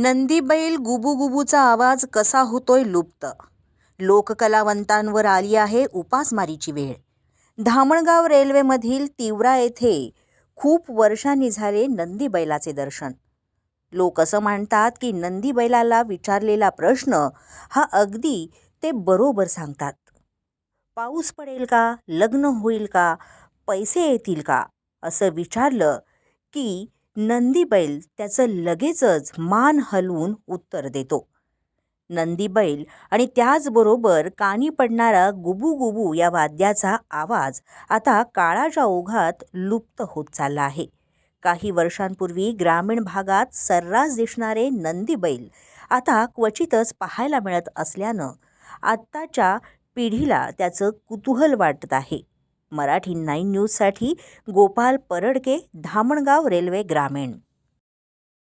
नंदीबैल गुबुगुबूचा आवाज कसा होतोय लुप्त? लोककलावंतांवर आली आहे उपासमारीची वेळ. धामणगाव रेल्वेमधील तिवरा येथे खूप वर्षांनी झाले नंदीबैलाचे दर्शन. लोक असं मानतात की नंदीबैलाला विचारलेला प्रश्न हा अगदी ते बरोबर सांगतात. पाऊस पडेल का? लग्न होईल का? पैसे येतील का? असं विचारलं की नंदीबैल त्याचं लगेचच मान हलवून उत्तर देतो. नंदीबैल आणि त्याचबरोबर कानी पडणारा गुबू गुबू या वाद्याचा आवाज आता काळाच्या ओघात लुप्त होत चालला आहे. काही वर्षांपूर्वी ग्रामीण भागात सर्रास दिसणारे नंदीबैल आता क्वचितच पाहायला मिळत असल्यानं आत्ताच्या पिढीला त्याचं कुतूहल वाटत आहे. मराठी नाईन न्यूजसाठी गोपाल परडके धामणगाव रेल्वे ग्रामीण.